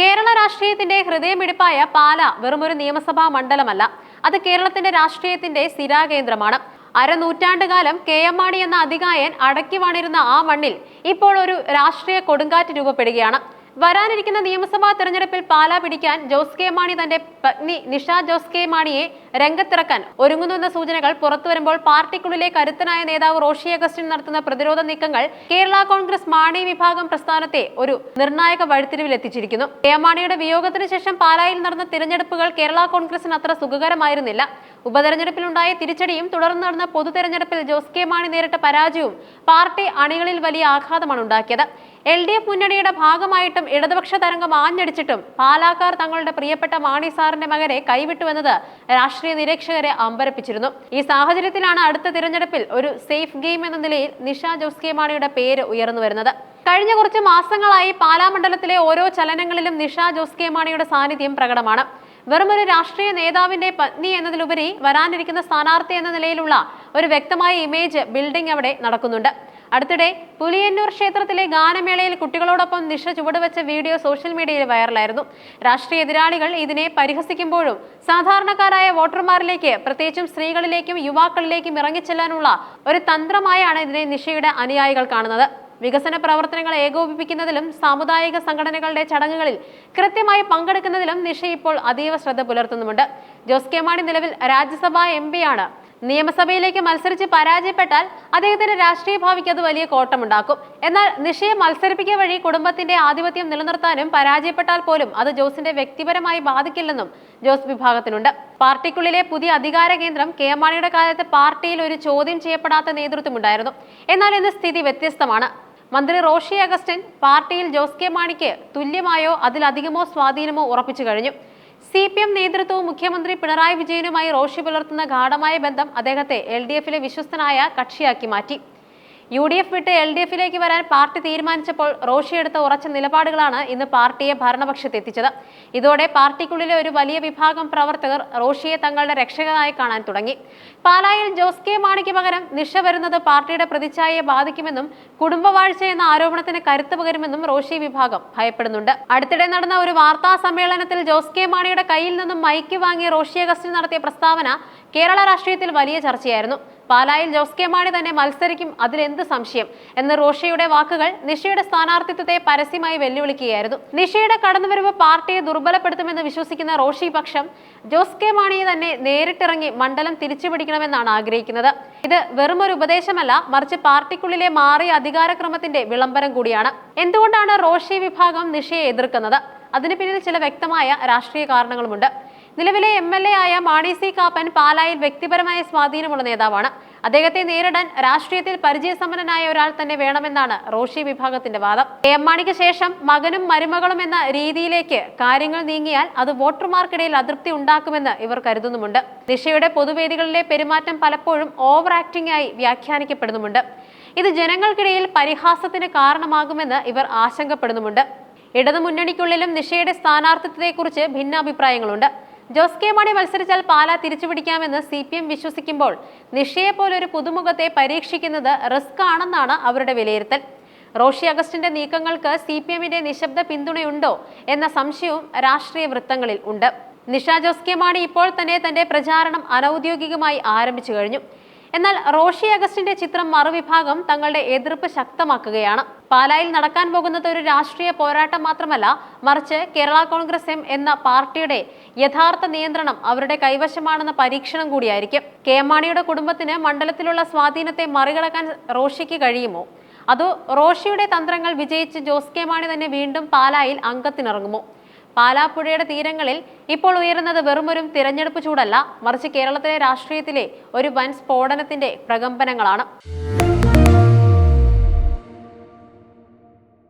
കേരള രാഷ്ട്രീയത്തിന്റെ ഹൃദയമിടിപ്പായ പാല വെറുമൊരു നിയമസഭാ മണ്ഡലമല്ല. അത് കേരളത്തിന്റെ രാഷ്ട്രീയത്തിന്റെ സ്ഥിരാകേന്ദ്രമാണ്. അരനൂറ്റാണ്ടുകാലം കെ എം മാണി എന്ന അധികായൻ അടക്കി വാണിരുന്ന ആ മണ്ണിൽ ഇപ്പോൾ ഒരു രാഷ്ട്രീയ കൊടുങ്കാറ്റ് രൂപപ്പെടുകയാണ്. വരാനിരിക്കുന്ന നിയമസഭാ തെരഞ്ഞെടുപ്പിൽ പാലാ പിടിക്കാൻ ജോസ് കെ മാണി തന്റെ പത്നി നിഷ ജോസ് കെ മാണിയെ രംഗത്തിറക്കാൻ ഒരുങ്ങുന്നുവെന്ന സൂചനകൾ പുറത്തുവരുമ്പോൾ പാർട്ടിക്കുള്ളിലെ കരുത്തനായ നേതാവ് റോഷി അഗസ്റ്റിൻ നടത്തുന്ന പ്രതിരോധ നീക്കങ്ങൾ കേരള കോൺഗ്രസ് മാണി വിഭാഗം പ്രസ്ഥാനത്തെ ഒരു നിർണായക വഴിത്തിരിവിൽ എത്തിച്ചിരിക്കുന്നു. കെ മാണിയുടെ വിയോഗത്തിന് ശേഷം പാലായിൽ നടന്ന തിരഞ്ഞെടുപ്പുകൾ കേരള കോൺഗ്രസിന് അത്ര സുഖകരമായിരുന്നില്ല. ഉപതെരഞ്ഞെടുപ്പിലുണ്ടായ തിരിച്ചടിയും തുടർന്ന് നടന്ന പൊതു തെരഞ്ഞെടുപ്പിൽ ജോസ് കെ മാണി നേരിട്ട പരാജയവും പാർട്ടി അണികളിൽ വലിയ ആഘാതമാണ് ഉണ്ടാക്കിയത്. എൽ ഡി എഫ് മുന്നണിയുടെ ഭാഗമായിട്ടും ഇടതുപക്ഷ തരംഗം ആഞ്ഞടിച്ചിട്ടും പാലാക്കാർ തങ്ങളുടെ പ്രിയപ്പെട്ട മാണി സാറിന്റെ മകനെ കൈവിട്ടുവെന്നത് രാഷ്ട്രീയ നിരീക്ഷകരെ അമ്പരപ്പിച്ചിരുന്നു. ഈ സാഹചര്യത്തിലാണ് അടുത്ത തിരഞ്ഞെടുപ്പിൽ ഒരു സേഫ് ഗെയിം എന്ന നിലയിൽ നിഷ ജോസ് കെ മാണിയുടെ പേര് ഉയർന്നു വരുന്നത്. കഴിഞ്ഞ കുറച്ച് മാസങ്ങളായി പാലാ മണ്ഡലത്തിലെ ഓരോ ചലനങ്ങളിലും നിഷ ജോസ് കെ മാണിയുടെ സാന്നിധ്യം പ്രകടമാണ്. വെറുമൊരു രാഷ്ട്രീയ നേതാവിന്റെ പത്നി എന്നതിലുപരി വരാനിരിക്കുന്ന സ്ഥാനാർത്ഥി എന്ന നിലയിലുള്ള ഒരു വ്യക്തമായ ഇമേജ് ബിൽഡിംഗ് അവിടെ നടക്കുന്നുണ്ട്. അടുത്തിടെ പുലിയന്നൂർ ക്ഷേത്രത്തിലെ ഗാനമേളയിൽ കുട്ടികളോടൊപ്പം നിഷ ചുവടുവെച്ച വീഡിയോ സോഷ്യൽ മീഡിയയിൽ വൈറലായിരുന്നു. രാഷ്ട്രീയ എതിരാളികൾ ഇതിനെ പരിഹസിക്കുമ്പോഴും സാധാരണക്കാരായ വോട്ടർമാരിലേക്ക് പ്രത്യേകിച്ചും സ്ത്രീകളിലേക്കും യുവാക്കളിലേക്കും ഇറങ്ങിച്ചെല്ലാനുള്ള ഒരു തന്ത്രമായാണ് ഇതിനെ നിഷയുടെ അനുയായികൾ കാണുന്നത്. വികസന പ്രവർത്തനങ്ങൾ ഏകോപിപ്പിക്കുന്നതിലും സാമുദായിക സംഘടനകളുടെ ചടങ്ങുകളിൽ കൃത്യമായി പങ്കെടുക്കുന്നതിലും നിഷ ഇപ്പോൾ അതീവ ശ്രദ്ധ പുലർത്തുന്നുമുണ്ട്. ജോസ് കെ മാണി നിലവിൽ രാജ്യസഭാ എം പിയാണ് നിയമസഭയിലേക്ക് മത്സരിച്ച് പരാജയപ്പെട്ടാൽ അദ്ദേഹത്തിന്റെ രാഷ്ട്രീയ ഭാവിക്ക് അത് വലിയ കോട്ടമുണ്ടാക്കും. എന്നാൽ നിഷയെ മത്സരിപ്പിക്കുക വഴി കുടുംബത്തിന്റെ ആധിപത്യം നിലനിർത്താനും പരാജയപ്പെട്ടാൽ പോലും അത് ജോസിന്റെ വ്യക്തിപരമായി ബാധിക്കില്ലെന്നും ജോസ് വിഭാഗത്തിനുണ്ട്. പാർട്ടിക്കുള്ളിലെ പുതിയ അധികാര കേന്ദ്രം കെ മാണിയുടെ കാലത്ത് പാർട്ടിയിൽ ഒരു ചോദ്യം ചെയ്യപ്പെടാത്ത നേതൃത്വമുണ്ടായിരുന്നു. എന്നാൽ ഇന്ന് സ്ഥിതി വ്യത്യസ്തമാണ്. മന്ത്രി റോഷി അഗസ്റ്റിൻ പാർട്ടിയിൽ ജോസ് കെ മാണിക്ക് തുല്യമായോ അതിലധികമോ സ്വാധീനമോ ഉറപ്പിച്ചു കഴിഞ്ഞു. സി പി എം നേതൃത്വവും മുഖ്യമന്ത്രി പിണറായി വിജയനുമായി റോഷി പുലർത്തുന്ന ഗാഠമായ ബന്ധം അദ്ദേഹത്തെ എൽ ഡി എഫിലെ വിശ്വസ്തനായ കക്ഷിയാക്കി മാറ്റി. യു ഡി എഫ് വിട്ട് എൽ ഡി എഫിലേക്ക് വരാൻ പാർട്ടി തീരുമാനിച്ചപ്പോൾ റോഷി എടുത്ത ഉറച്ച നിലപാടുകളാണ് ഇന്ന് പാർട്ടിയെ ഭരണപക്ഷത്തെത്തിച്ചത് ഇതോടെ പാർട്ടിക്കുള്ളിലെ ഒരു വലിയ വിഭാഗം പ്രവർത്തകർ റോഷിയെ തങ്ങളുടെ രക്ഷകനായി കാണാൻ തുടങ്ങി. പാലായിൽ ജോസ് കെ മാണിക്ക് പകരം നിഷ വരുന്നത് പാർട്ടിയുടെ പ്രതിച്ഛായയെ ബാധിക്കുമെന്നും കുടുംബവാഴ്ച എന്ന ആരോപണത്തിന് കരുത്ത് പകരുമെന്നും റോഷി വിഭാഗം ഭയപ്പെടുന്നുണ്ട്. അടുത്തിടെ നടന്ന ഒരു വാർത്താ സമ്മേളനത്തിൽ ജോസ് കെ മാണിയുടെ കയ്യിൽ നിന്നും മൈക്ക് വാങ്ങി റോഷി അഗസ്റ്റിൻ നടത്തിയ പ്രസ്താവന കേരള രാഷ്ട്രീയത്തിൽ വലിയ ചർച്ചയായിരുന്നു. പാലായിൽ ജോസ് കെ മാണി തന്നെ മത്സരിക്കും അതിലെന്ത് സംശയം? എന്ന റോഷയുടെ വാക്കുകൾ നിഷയുടെ സ്ഥാനാർത്ഥിത്വത്തെ പരസ്യമായി വെല്ലുവിളിക്കുകയായിരുന്നു. നിഷയുടെ കടന്നുവരവ് പാർട്ടിയെ ദുർബലപ്പെടുത്തുമെന്ന് വിശ്വസിക്കുന്ന റോഷി പക്ഷം ജോസ് കെ മാണിയെ തന്നെ നേരിട്ടിറങ്ങി മണ്ഡലം തിരിച്ചുപിടിക്കണമെന്നാണ് ആഗ്രഹിക്കുന്നത്. ഇത് വെറുമൊരു ഉപദേശമല്ല മറിച്ച് പാർട്ടിക്കുള്ളിലെ മാറിയ അധികാരക്രമത്തിന്റെ വിളംബരം കൂടിയാണ്. എന്തുകൊണ്ടാണ് റോഷി വിഭാഗം നിഷയെ എതിർക്കുന്നത്? അതിന് പിന്നിൽ ചില വ്യക്തമായ രാഷ്ട്രീയ കാരണങ്ങളുമുണ്ട്. നിലവിലെ എം എൽ എ ആയ മാണി സി കാപ്പൻ പാലായിൽ വ്യക്തിപരമായ സ്വാധീനമുള്ള നേതാവാണ്. അദ്ദേഹത്തെ നേരിടാൻ രാഷ്ട്രീയത്തിൽ പരിചയസമ്പന്നനായ ഒരാൾ തന്നെ വേണമെന്നാണ് റോഷി വിഭാഗത്തിന്റെ വാദം. എം മാണിക്ക് ശേഷം മകനും മരുമകളും എന്ന രീതിയിലേക്ക് കാര്യങ്ങൾ നീങ്ങിയാൽ അത് വോട്ടർമാർക്കിടയിൽ അതൃപ്തി ഉണ്ടാക്കുമെന്ന് ഇവർ കരുതുന്നുമുണ്ട്. നിഷയുടെ പൊതുവേദികളിലെ പെരുമാറ്റം പലപ്പോഴും ഓവർ ആക്ടിംഗ് ആയി വ്യാഖ്യാനിക്കപ്പെടുന്നുമുണ്ട്. ഇത് ജനങ്ങൾക്കിടയിൽ പരിഹാസത്തിന് കാരണമാകുമെന്ന് ഇവർ ആശങ്കപ്പെടുന്നുമുണ്ട്. ഇടതുമുന്നണിക്കുള്ളിലും നിഷയുടെ സ്ഥാനാർത്ഥിത്വത്തെക്കുറിച്ച് ഭിന്നാഭിപ്രായങ്ങളുണ്ട്. ജോസ് കെ മാണി മത്സരിച്ചാൽ പാല തിരിച്ചുപിടിക്കാമെന്ന് സി പി എം വിശ്വസിക്കുമ്പോൾ നിഷയെ പോലൊരു പുതുമുഖത്തെ പരീക്ഷിക്കുന്നത് റിസ്ക് ആണെന്നാണ് അവരുടെ വിലയിരുത്തൽ. റോഷി അഗസ്റ്റിന്റെ നീക്കങ്ങൾക്ക് സി പി എമ്മിന്റെ നിശബ്ദ പിന്തുണയുണ്ടോ എന്ന സംശയവും രാഷ്ട്രീയ വൃത്തങ്ങളിൽ ഉണ്ട്. നിഷ ജോസ് കെ മാണി ഇപ്പോൾ തന്നെ തന്റെ പ്രചാരണം അനൌദ്യോഗികമായി ആരംഭിച്ചു കഴിഞ്ഞു. എന്നാൽ റോഷി അഗസ്റ്റിന്റെ ചിത്രം മറുവിഭാഗം തങ്ങളുടെ എതിർപ്പ് ശക്തമാക്കുകയാണ്. പാലായിൽ നടക്കാൻ പോകുന്നത് ഒരു രാഷ്ട്രീയ പോരാട്ടം മാത്രമല്ല മറിച്ച് കേരള കോൺഗ്രസ് എം എന്ന പാർട്ടിയുടെ യഥാർത്ഥ നിയന്ത്രണം അവരുടെ കൈവശമാണെന്ന പരീക്ഷണം കൂടിയായിരിക്കും. കെ മാണിയുടെ കുടുംബത്തിന് മണ്ഡലത്തിലുള്ള സ്വാധീനത്തെ മറികടക്കാൻ റോഷിക്ക് കഴിയുമോ? അതോ റോഷിയുടെ തന്ത്രങ്ങൾ വിജയിച്ച് ജോസ് കെ മാണി തന്നെ വീണ്ടും പാലായിൽ അംഗത്തിനിറങ്ങുമോ? പാലാപ്പുഴയുടെ തീരങ്ങളിൽ ഇപ്പോൾ ഉയരുന്നത് വെറുമൊരു തിരഞ്ഞെടുപ്പ് ചൂടല്ല മറിച്ച് കേരളത്തിലെ രാഷ്ട്രീയത്തിലെ ഒരു വൻ സ്ഫോടനത്തിന്റെ പ്രകമ്പനങ്ങളാണ്.